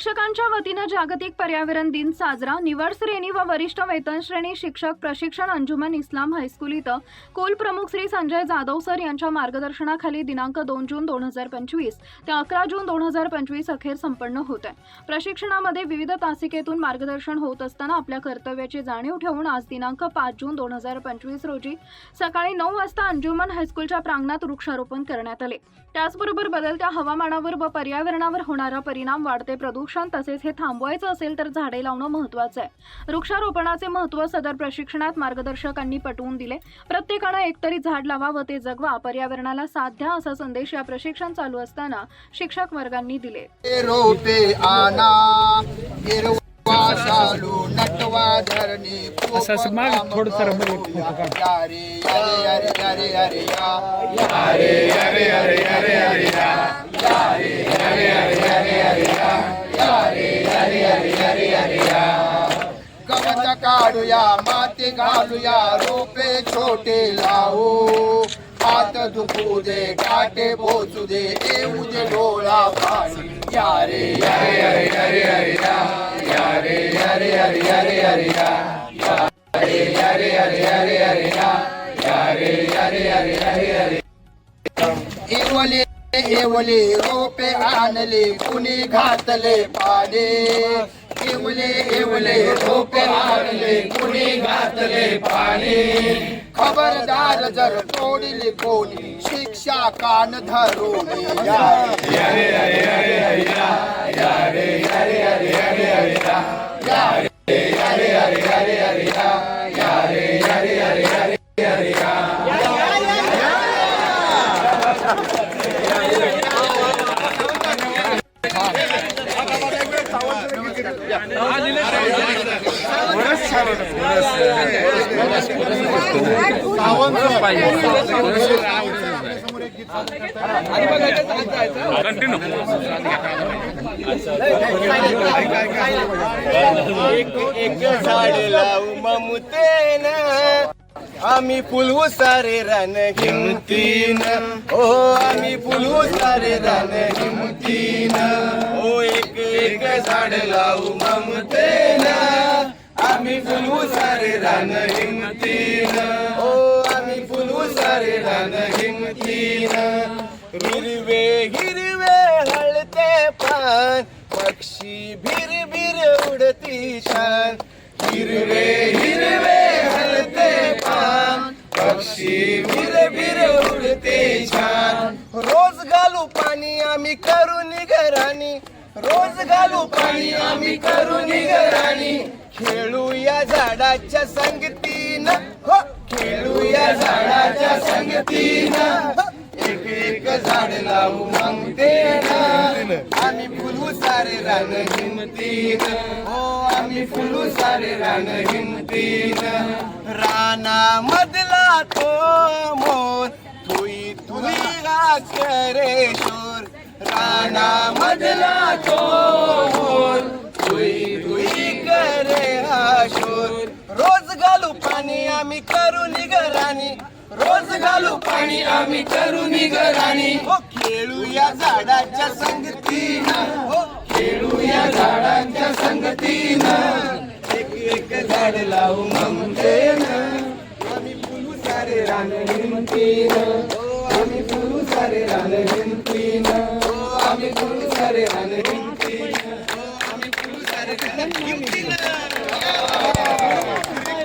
शिक्षकांच्या वतीनं जागतिक पर्यावरण दिन साजरा. निवड श्रेणी व वरिष्ठ वेतन श्रेणी शिक्षक प्रशिक्षण अंजुमन इस्लाम हायस्कूल इथं कुल प्रमुख श्री संजय जाधव सर यांच्या मार्गदर्शनाखाली दिनांक दोन जून दोन हजार पंचवीस ते अकरा जून दोन हजार पंचवीस अखेर संपन्न होत आहे. प्रशिक्षणामध्ये विविध तासिकेतून मार्गदर्शन होत असताना आपल्या कर्तव्याची जाणीव ठेवून आज दिनांक पाच जून दोन हजार पंचवीस रोजी सकाळी नऊ वाजता अंजुमन हायस्कूलच्या प्रांगणात वृक्षारोपण करण्यात आले. त्याचबरोबर बदलत्या हवामानावर व पर्यावरणावर होणारा परिणाम वाढते प्रदूषण तसेच हे थांबवायचं असेल तर झाडे लावणं महत्त्वाचं आहे वृक्षारोपणाचे महत्त्व सदर प्रशिक्षणात मार्गदर्शकांनी पटवून दिले प्रत्येकानं एकतरी झाड लावा व ते जगवा पर्यावरणाला साथ द्या असा संदेश या प्रशिक्षण चालू असताना शिक्षक वर्गांनी दिले रोपे काढूया माती घालूया रोपे छोटे लावू हात दुखू दे काटे बोचू दे येऊ दे डोळा पाणी यारे यारे अरे अरे अरे या यारे अरे अरे अरे अरे या यारे अरे अरे अरे अरे या यारे अरे अरे अरे अरे इवले एवले रोपे आणले कुणी घातले पाणी इवले एवले रोपे आणले कुणी घातले पाने खबरदार जर तोडली कोणी शिक्षा कान धरून या एक झाडे लावू ममतेन आम्ही फुलवू सारे रान किमतीन ओ हो, आम्ही फुलवू सारे रान हिमतीन. झाड लावू ममतेन. आम्ही फुलवू सारे रान हिमतीन. ओ आम्ही फुलवू सारे रान हिमतीन. हिरवे हिरवे हळते पान. पक्षी भिर भिर उडती छान. हिरवे हिरवे हलते पान. पक्षी भिर भिर उडते छान. रोज घालू पाणी आम्ही करू निघराणी रोज घालू पाणी आम्ही करू निगराणी. खेळूया झाडाच्या संगतीनं. हो. खेळूया झाडाच्या संगतीनं. हो. एक एक झाड लावू मगते ना आम्ही फुलू सारे रान हिमतीन हो आम्ही फुलू सारे रान हिमतीन राना मधला तो मोर तुई तुई रे शो शोर राना मधला तो तुई तुई करे हा शोर. रोज घालू पाणी आम्ही करू निगराणी. रोज घालू पाणी आम्ही करू निगराणी. हो खेळू या झाडाच्या संगतीनं. हो खेळू या झाडांच्या संगतीनं. एक एक झाड लावू ममतेनं. आम्ही फुलू सारे रान हिमतीनं. हो आम्ही फुलू सारे रान हिमतीनं. आम्ही फुलू सारे